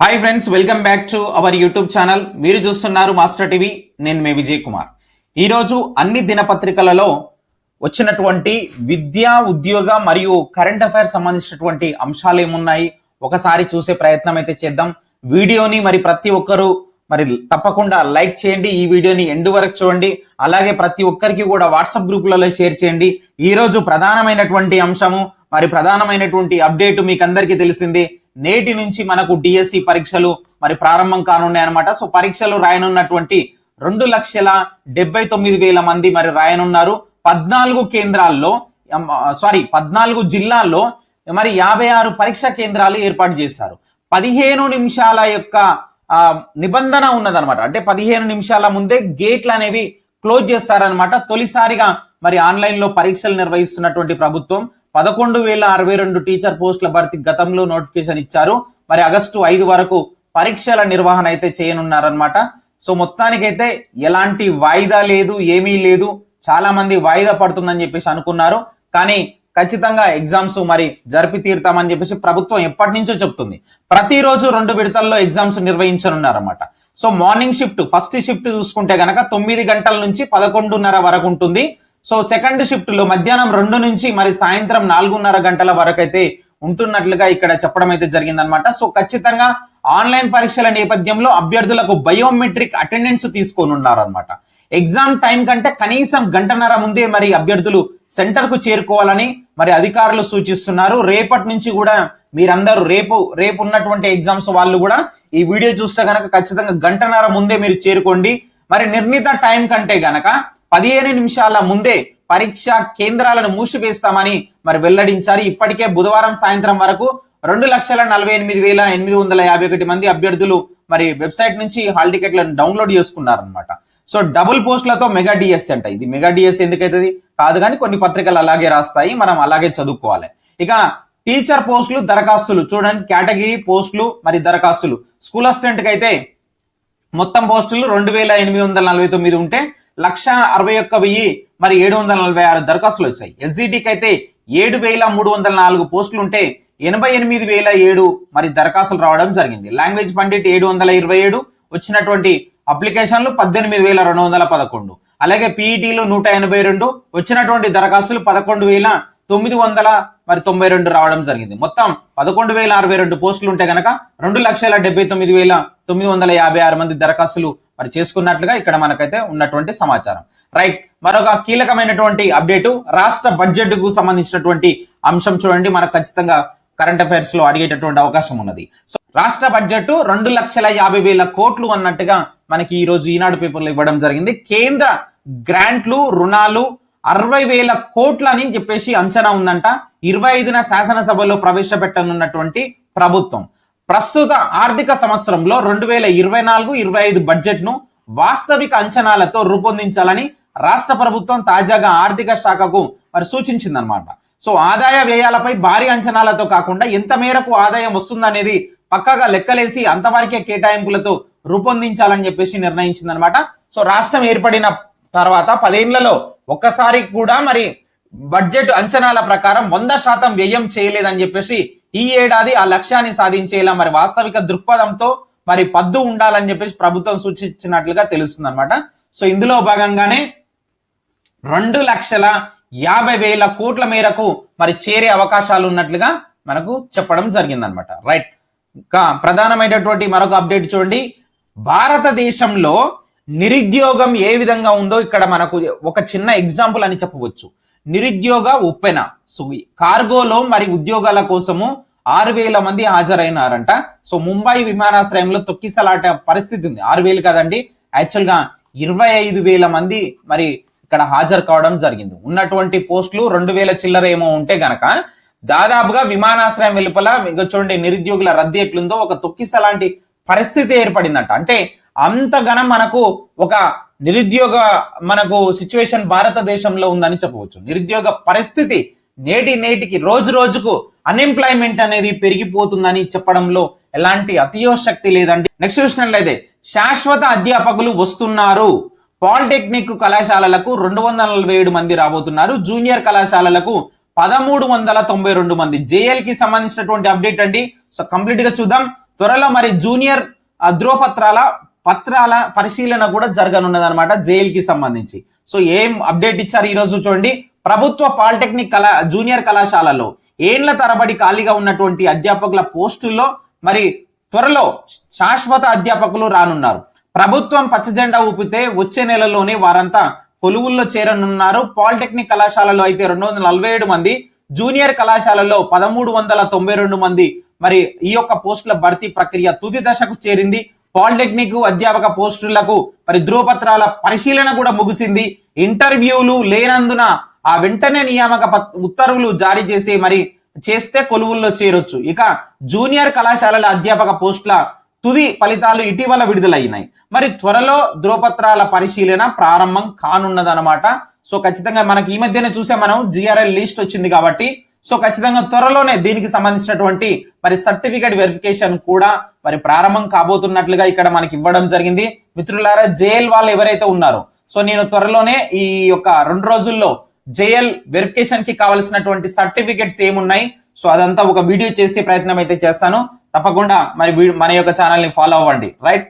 Hi friends welcome back to our YouTube channel మీరు చూస్తున్నారు master TV నేను మే విజయ్ కుమార్. ఈరోజు అన్ని దినపత్రికలలో వచ్చినటువంటి విద్య ఉద్యోగ మరియు కరెంట్ అఫైర్స్ సంబంధించినటువంటి అంశాలు ఏమున్నాయి? ఒకసారి చూసే ప్రయత్నం అయితే చేద్దాం. వీడియోని మరి ప్రతి ఒక్కరు మరి తప్పకుండా లైక్ చేయండి. ఈ వీడియోని ఎండు వరకు చూడండి. అలాగే ప్రతి ఒక్కరికి కూడా వాట్సాప్ గ్రూపులలో షేర్ చేయండి. ఈ రోజు ప్రధానమైనటువంటి అంశము మరి ప్రధానమైనటువంటి అప్డేట్ మీకు అందరికీ తెలిసింది. నేటి నుంచి మనకు డిఎస్సి పరీక్షలు మరి ప్రారంభం కానున్నాయి అనమాట సో పరీక్షలు రాయనున్నటువంటి రెండు లక్షల డెబ్బై తొమ్మిది వేల మంది మరి రాయనున్నారు. పద్నాలుగు కేంద్రాల్లో సారీ పద్నాలుగు జిల్లాల్లో మరి యాభై ఆరు పరీక్షా కేంద్రాలు ఏర్పాటు చేశారు. పదిహేను నిమిషాల యొక్క నిబంధన ఉన్నదన్నమాట. అంటే పదిహేను నిమిషాల ముందే గేట్లు అనేవి క్లోజ్ చేస్తారనమాట తొలిసారిగా మరి ఆన్లైన్లో పరీక్షలు నిర్వహిస్తున్నటువంటి ప్రభుత్వం. పదకొండు వేల అరవై రెండు టీచర్ పోస్టుల భర్తీ గతంలో నోటిఫికేషన్ ఇచ్చారు. మరి ఆగస్టు ఐదు వరకు పరీక్షల నిర్వహణ అయితే చేయనున్నారనమాట సో మొత్తానికైతే ఎలాంటి వాయిదా లేదు ఏమీ లేదు. చాలా మంది వాయిదా పడుతుందని చెప్పేసి అనుకున్నారు. కానీ ఖచ్చితంగా ఎగ్జామ్స్ మరి జరిపి తీరుతామని చెప్పేసి ప్రభుత్వం ఎప్పటి నుంచో చెప్తుంది. ప్రతిరోజు రెండు విడతల్లో exams నిర్వహించనున్నారన్నమాట. So morning shift first shift చూసుకుంటే గనక తొమ్మిది గంటల నుంచి పదకొండున్నర వరకు ఉంటుంది. సో సెకండ్ షిఫ్ట్లో మధ్యాహ్నం రెండు నుంచి మరి సాయంత్రం నాలుగున్నర గంటల వరకు అయితే ఉంటున్నట్లుగా ఇక్కడ చెప్పడం అయితే జరిగిందనమాట సో ఖచ్చితంగా ఆన్లైన్ పరీక్షల నేపథ్యంలో అభ్యర్థులకు బయోమెట్రిక్ అటెండెన్స్ తీసుకోనున్నారనమాట ఎగ్జామ్ టైం కంటే కనీసం గంటన్నర ముందే మరి అభ్యర్థులు సెంటర్కు చేరుకోవాలని మరి అధికారులు సూచిస్తున్నారు. రేపటి నుంచి కూడా మీరందరూ రేపు రేపు ఉన్నటువంటి ఎగ్జామ్స్ వాళ్ళు కూడా ఈ వీడియో చూస్తే కనుక ఖచ్చితంగా గంటన్నర ముందే మీరు చేరుకోండి. మరి నిర్ణీత టైం కంటే గనక పదిహేను నిమిషాల ముందే పరీక్ష కేంద్రాలను మూసివేస్తామని మరి వెల్లడించారు. ఇప్పటికే బుధవారం సాయంత్రం వరకు రెండు లక్షల నలభై ఎనిమిది వేల ఎనిమిది వందల యాభై ఒకటి మంది అభ్యర్థులు మరి వెబ్సైట్ నుంచి హాల్ టికెట్లను డౌన్లోడ్ చేసుకున్నారనమాట సో డబుల్ పోస్టులతో మెగా డిఎస్ అంట. ఇది మెగా డిఎస్ ఎందుకైతుంది? కాదు కానీ కొన్ని పత్రికలు అలాగే రాస్తాయి. మనం అలాగే చదువుకోవాలి. ఇక టీచర్ పోస్టులు దరఖాస్తులు చూడండి. కేటగిరీ పోస్టులు మరి దరఖాస్తులు. స్కూల్ అసిస్టెంట్ అయితే మొత్తం పోస్టులు రెండు వేల ఎనిమిది వందల నలభై తొమ్మిది ఉంటే లక్ష అరవై ఒక్క వెయ్యి మరి ఏడు వందల నలభై ఆరు దరఖాస్తులు వచ్చాయి. ఎస్జిటికి అయితే ఏడు వేల మూడు వందల నాలుగు పోస్టులు ఉంటే ఎనభై ఎనిమిది వేల ఏడు మరి దరఖాస్తులు రావడం జరిగింది. లాంగ్వేజ్ పండిట్ ఏడు వందల ఇరవై ఏడు వచ్చినటువంటి అప్లికేషన్లు పద్దెనిమిది వేల రెండు వందల పదకొండు. అలాగే పీఈటీలు నూట ఎనభై రెండు వచ్చినటువంటి దరఖాస్తులు పదకొండు వేల తొమ్మిది వందల మరి తొంభై రెండు రావడం జరిగింది. మొత్తం పదకొండు వేల అరవై రెండు పోస్టులు ఉంటే కనుక రెండు లక్షల డెబ్బై తొమ్మిది వేల తొమ్మిది వందల యాభై ఆరు మంది దరఖాస్తులు మరి చేసుకున్నట్లుగా ఇక్కడ మనకైతే ఉన్నటువంటి సమాచారం. రైట్ మరొక కీలకమైనటువంటి అప్డేటు రాష్ట్ర బడ్జెట్కు సంబంధించినటువంటి అంశం చూడండి. మనకు ఖచ్చితంగా కరెంట్ అఫైర్స్లో అడిగేటటువంటి అవకాశం ఉన్నది. సో రాష్ట్ర బడ్జెట్ రెండు లక్షల యాభై వేల కోట్లు అన్నట్టుగా మనకి ఈ రోజు ఈనాడు పేపర్లో ఇవ్వడం జరిగింది. కేంద్ర గ్రాంట్లు రుణాలు అరవై వేల కోట్లు అని చెప్పేసి అంచనా ఉందంట. ఇరవై ఐదున శాసనసభలో ప్రవేశపెట్టనున్నటువంటి ప్రభుత్వం. ప్రస్తుత ఆర్థిక సంవత్సరంలో రెండు వేల ఇరవై నాలుగు ఇరవై ఐదు బడ్జెట్ను వాస్తవిక అంచనాలతో రూపొందించాలని రాష్ట్ర ప్రభుత్వం తాజాగా ఆర్థిక శాఖకు మరి సూచించిందనమాట సో ఆదాయ వ్యయాలపై భారీ అంచనాలతో కాకుండా ఎంత మేరకు ఆదాయం వస్తుందనేది పక్కగా లెక్కలేసి అంతవరకే కేటాయింపులతో రూపొందించాలని చెప్పేసి నిర్ణయించిందనమాట సో రాష్ట్రం ఏర్పడిన తర్వాత పదేళ్ళలో ఒక్కసారి కూడా మరి బడ్జెట్ అంచనాల ప్రకారం వంద శాతం వ్యయం చేయలేదని చెప్పేసి ఈ ఏడాది ఆ లక్ష్యాన్ని సాధించేలా మరి వాస్తవిక దృక్పథంతో మరి పద్దు ఉండాలని చెప్పేసి ప్రభుత్వం సూచించినట్లుగా తెలుస్తుంది అనమాట సో ఇందులో భాగంగానే రెండు లక్షల యాభై వేల కోట్ల మేరకు మరి చేరే అవకాశాలు ఉన్నట్లుగా మనకు చెప్పడం జరిగిందనమాట రైట్. ఇంకా ప్రధానమైనటువంటి మరొక అప్డేట్ చూడండి. భారతదేశంలో నిరుద్యోగం ఏ విధంగా ఉందో ఇక్కడ మనకు ఒక చిన్న ఎగ్జాంపుల్ అని చెప్పవచ్చు. నిరుద్యోగ ఉప్పెన. సో కార్గోలో మరి ఉద్యోగాల కోసము ఆరు వేల మంది హాజరైనారంట. సో ముంబై విమానాశ్రయంలో తొక్కిసలాట పరిస్థితి ఉంది. ఆరు వేలు కదండి. యాక్చువల్గా ఇరవై ఐదు వేల మంది మరి ఇక్కడ హాజరు కావడం జరిగింది. ఉన్నటువంటి పోస్టులు రెండు వేల చిల్లర ఏమో ఉంటే గనక దాదాపుగా విమానాశ్రయం వెలుపల ఇంకా చూడండి నిరుద్యోగుల రద్దీ ఎట్లుందో ఒక తొక్కిసలాంటి పరిస్థితి ఏర్పడిందంట. అంటే అంతగానం మనకు ఒక నిరుద్యోగ మనకు సిచ్యువేషన్ భారతదేశంలో ఉందని చెప్పవచ్చు. నిరుద్యోగ పరిస్థితి నేటి నేటికి రోజు రోజుకు అన్ఎంప్లాయ్మెంట్ అనేది పెరిగిపోతుందని చెప్పడంలో ఎలాంటి అతియోశక్తి లేదండి. నెక్స్ట్ చూసినట్లయితే శాశ్వత అధ్యాపకులు వస్తున్నారు. పాలిటెక్నిక్ కళాశాలలకు రెండు వందల నలభై ఏడు మంది రాబోతున్నారు. జూనియర్ కళాశాలలకు పదమూడు వందల తొంభై రెండు మంది. జేఎల్కి సంబంధించినటువంటి అప్డేట్ అండి. సో కంప్లీట్గా చూద్దాం. త్వరలో మరి జూనియర్ ధ్రువపత్రాల పత్రాల పరిశీలన కూడా జరగనున్నది అనమాట కి సంబంధించి. సో ఏం అప్డేట్ ఇచ్చారు ఈ రోజు చూడండి. ప్రభుత్వ పాలిటెక్నిక్ కళా జూనియర్ కళాశాలలో ఏండ్ల తరబడి ఖాళీగా ఉన్నటువంటి అధ్యాపకుల పోస్టుల్లో మరి త్వరలో శాశ్వత అధ్యాపకులు రానున్నారు. ప్రభుత్వం పచ్చజెండా ఊపితే వచ్చే నెలలోనే వారంతా కొలువుల్లో చేరనున్నారు. పాలిటెక్నిక్ కళాశాలలో అయితే రెండు వందల నలభై ఏడు మంది జూనియర్ కళాశాలలో పదమూడు వందల తొంభై రెండు మంది మరి ఈ యొక్క పోస్టుల భర్తీ ప్రక్రియ తుది దశకు చేరింది. పాలిటెక్నిక్ అధ్యాపక పోస్టులకు మరి ధృవపత్రాల పరిశీలన కూడా ముగిసింది. ఇంటర్వ్యూలు లేనందున ఆ వెంటనే నియామక ఉత్తర్వులు జారీ చేసి మరి చేస్తే కొలువుల్లో చేరొచ్చు. ఇక జూనియర్ కళాశాలల అధ్యాపక పోస్టుల తుది ఫలితాలు ఇటీవల విడుదలయ్యాయి మరి త్వరలో ధ్రువపత్రాల పరిశీలన ప్రారంభం కానున్నదన్నమాట. సో ఖచ్చితంగా మనకి ఈ మధ్యనే చూసే మనం జిఆర్ఎల్ లిస్ట్ వచ్చింది కాబట్టి. సో ఖచ్చితంగా త్వరలోనే దీనికి సంబంధించినటువంటి మరి సర్టిఫికేట్ వెరిఫికేషన్ కూడా మరి ప్రారంభం కాబోతున్నట్లుగా ఇక్కడ మనకి ఇవ్వడం జరిగింది. మిత్రులారా జేఎల్ వాళ్ళు ఎవరైతే ఉన్నారో సో నేను త్వరలోనే ఈ యొక్క రెండు రోజుల్లో జేఎల్ వెరిఫికేషన్కి కావలసినటువంటి సర్టిఫికెట్స్ ఏమున్నాయి? సో అదంతా ఒక వీడియో చేసే ప్రయత్నం అయితే చేస్తాను. తప్పకుండా మరి మన యొక్క ఛానల్ని ఫాలో అవ్వండి. రైట్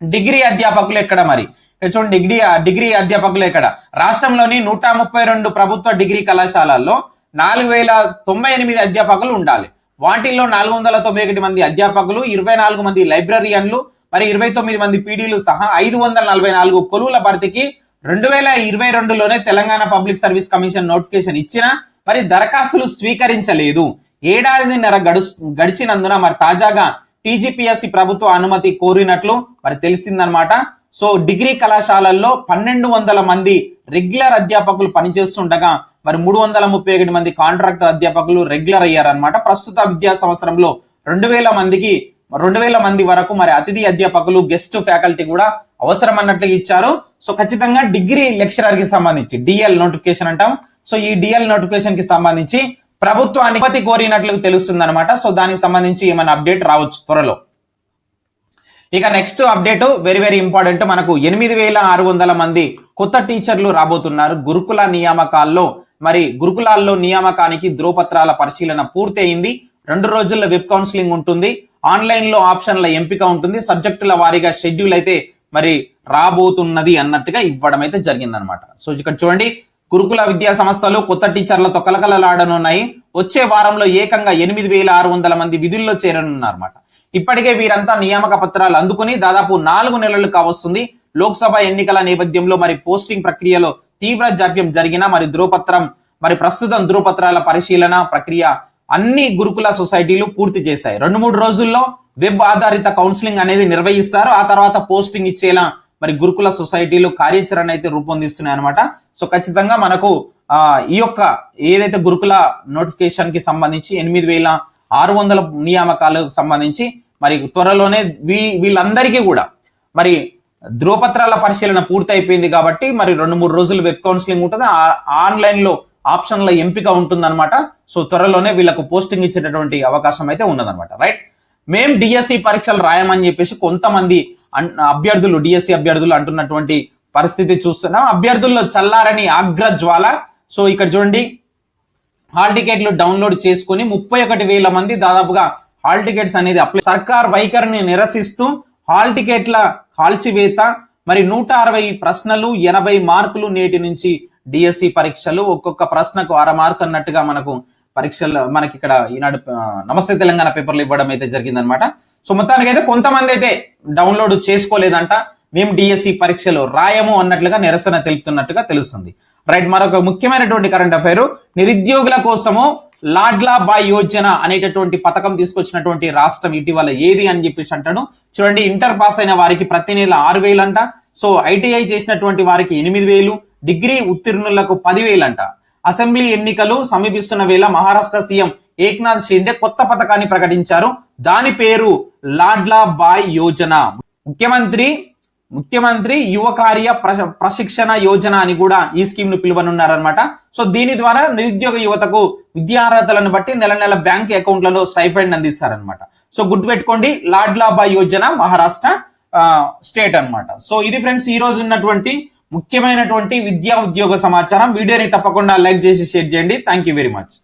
డిగ్రీ అధ్యాపకులు ఎక్కడ మరి? చూడండి డిగ్రీ డిగ్రీ అధ్యాపకులు ఎక్కడ? రాష్ట్రంలోని నూట ముప్పై రెండు ప్రభుత్వ డిగ్రీ కళాశాలల్లో నాలుగు వేల తొంభై ఎనిమిది అధ్యాపకులు ఉండాలి. వాటిల్లో నాలుగు వందల తొంభై ఒకటి మంది అధ్యాపకులు ఇరవై నాలుగు మంది లైబ్రరీయన్లు మరి ఇరవై తొమ్మిది మంది పీడీలు సహా ఐదు వందల నలభై నాలుగు కొలువుల భర్తీకి రెండు వేల ఇరవై రెండులోనే Telangana public service commission notification ఇచ్చినా మరి దరఖాస్తులు స్వీకరించలేదు. ఏడాదిన్నర గడు గడిచినందున మరి తాజాగా టీజీపీఎస్సి ప్రభుత్వ అనుమతి కోరినట్లు మరి తెలిసిందనమాట సో డిగ్రీ కళాశాలల్లో పన్నెండు వందల మంది రెగ్యులర్ అధ్యాపకులు పనిచేస్తుండగా మరి మూడు వందల ముప్పై ఒకటి మంది కాంట్రాక్ట్ అధ్యాపకులు రెగ్యులర్ అయ్యారనమాట ప్రస్తుత విద్యా సంవత్సరంలో రెండు వేల మందికి రెండు వేల మంది వరకు మరి అతిథి అధ్యాపకులు గెస్ట్ ఫ్యాకల్టీ కూడా అవసరం అన్నట్లుగా ఇచ్చారు. సో ఖచ్చితంగా డిగ్రీ లెక్చరర్కి సంబంధించి డిఎల్ నోటిఫికేషన్ అంటాం. సో ఈ డిఎల్ నోటిఫికేషన్కి సంబంధించి ప్రభుత్వ అనుమతి కోరినట్లు తెలుస్తుంది అనమాట సో దానికి సంబంధించి ఏమైనా అప్డేట్ రావచ్చు త్వరలో. ఇక next update very very important. మనకు ఎనిమిది వేల ఆరు వందల మంది కొత్త టీచర్లు రాబోతున్నారు. గురుకుల నియామకాల్లో మరి గురుకులాల్లో నియామకానికి ధ్రువపత్రాల పరిశీలన పూర్తయింది. రెండు రోజుల్లో వెబ్ కౌన్సిలింగ్ ఉంటుంది. ఆన్లైన్లో ఆప్షన్ల ఎంపిక ఉంటుంది. సబ్జెక్టుల వారీగా షెడ్యూల్ అయితే మరి రాబోతున్నది అన్నట్టుగా ఇవ్వడం అయితే జరిగిందనమాట సో ఇక్కడ చూడండి గురుకుల విద్యా సంస్థలు కొత్త టీచర్లతో కలకలలాడనున్నాయి వచ్చే వారంలో ఏకంగా ఎనిమిది వేల ఆరు వందల మంది విధుల్లో చేరనున్నారన్నమాట. ఇప్పటికే వీరంతా నియామక పత్రాలు అందుకుని దాదాపు నాలుగు నెలలు కావస్తుంది. లోక్సభ ఎన్నికల నేపథ్యంలో మరి పోస్టింగ్ ప్రక్రియలో తీవ్ర జాప్యం జరిగిన మరి ధ్రువపత్రం మరి ప్రస్తుతం ధ్రువపత్రాల పరిశీలన ప్రక్రియ అన్ని గురుకుల సొసైటీలు పూర్తి చేశాయి. రెండు మూడు రోజుల్లో వెబ్ ఆధారిత కౌన్సిలింగ్ అనేది నిర్వహిస్తారు. ఆ తర్వాత పోస్టింగ్ ఇచ్చేలా మరి గురుకుల సొసైటీలు కార్యాచరణ అయితే రూపొందిస్తున్నాయి అనమాట సో ఖచ్చితంగా మనకు ఆ ఈ యొక్క ఏదైతే గురుకుల నోటిఫికేషన్కి సంబంధించి ఎనిమిది వేల ఆరు వందల నియామకాలకు సంబంధించి మరి త్వరలోనే వీ వీళ్ళందరికీ కూడా మరి ధ్రువపత్రాల పరిశీలన పూర్తి అయిపోయింది కాబట్టి మరి రెండు మూడు రోజులు వెబ్ కౌన్సిలింగ్ ఉంటుంది. ఆ- ఆన్లైన్లో ఆప్షన్ల ఎంపిక ఉంటుందన్నమాట. సో త్వరలోనే వీళ్ళకు పోస్టింగ్ ఇచ్చేటటువంటి అవకాశం అయితే ఉన్నదన్నమాట. రైట్? మేం డిఎస్సి పరీక్షలు రాయమని చెప్పేసి కొంతమంది అన్- అభ్యర్థులు డిఎస్సి అభ్యర్థులు అంటున్నటువంటి పరిస్థితి చూస్తున్నాం. అభ్యర్థుల్లో చల్లారని ఆగ్రజ్వాల సో ఇక్కడ చూడండి. హాల్ టికెట్లు డౌన్లోడ్ చేసుకుని ముప్పై ఒకటి వేల మంది దాదాపుగా హాల్ టికెట్స్ అనేది అప్లై సర్కార్ వైఖరిని నిరసిస్తూ హాల్ టికెట్ల కాల్చివేత. మరి నూట అరవై ప్రశ్నలు ఎనభై మార్కులు నేటి నుంచి డిఎస్సి పరీక్షలు ఒక్కొక్క ప్రశ్నకు అర మార్క్ అన్నట్టుగా మనకు పరీక్షలు మనకి ఇక్కడ ఈనాడు నమస్తే తెలంగాణ పేపర్లు ఇవ్వడం అయితే జరిగిందనమాట సో మొత్తానికి అయితే కొంతమంది అయితే డౌన్లోడ్ చేసుకోలేదంట. మేము డిఎస్సి పరీక్షలు రాయము అన్నట్లుగా నిరసన తెలుపుతున్నట్టుగా తెలుస్తుంది. రైట్ మరొక ముఖ్యమైనటువంటి కరెంట్ అఫైర్. నిరుద్యోగుల కోసము లాడ్లా బాయ్ యోజన అనేటటువంటి పథకం తీసుకొచ్చినటువంటి రాష్ట్రం ఇటీవల ఏది అని చెప్పేసి అంటాను. చూడండి ఇంటర్ పాస్ అయిన వారికి ప్రతి నెల ఆరు వేలు అంట సో ఐటీఐ చేసినటువంటి వారికి ఎనిమిది వేలు. డిగ్రీ ఉత్తీర్ణులకు పదివేలు అంట అసెంబ్లీ ఎన్నికలు సమీపిస్తున్న వేళ మహారాష్ట్ర సీఎం ఏక్నాథ్ షిండే కొత్త పథకాన్ని ప్రకటించారు. దాని పేరు లాడ్లా బాయ్ యోజన. ముఖ్యమంత్రి ముఖ్యమంత్రి యువ కార్య ప్ర- ప్రశిక్షణ యోజన అని కూడా ఈ స్కీమ్ను పిలువనున్నారనమాట సో దీని ద్వారా నిరుద్యోగ యువతకు విద్యార్హతలను బట్టి నెల నెల బ్యాంక్ అకౌంట్లలో స్టైఫండ్ అందిస్తారనమాట సో గుర్తుపెట్టుకోండి లాడ్లాబా యోజన మహారాష్ట్ర ఆ, స్టేట్ అన్నమాట. సో ఇది ఫ్రెండ్స్ ఈ రోజు ఉన్నటువంటి ముఖ్యమైనటువంటి విద్యా ఉద్యోగ సమాచారం వీడియోని తప్పకుండా లైక్ చేసి షేర్ చేయండి. Thank you very much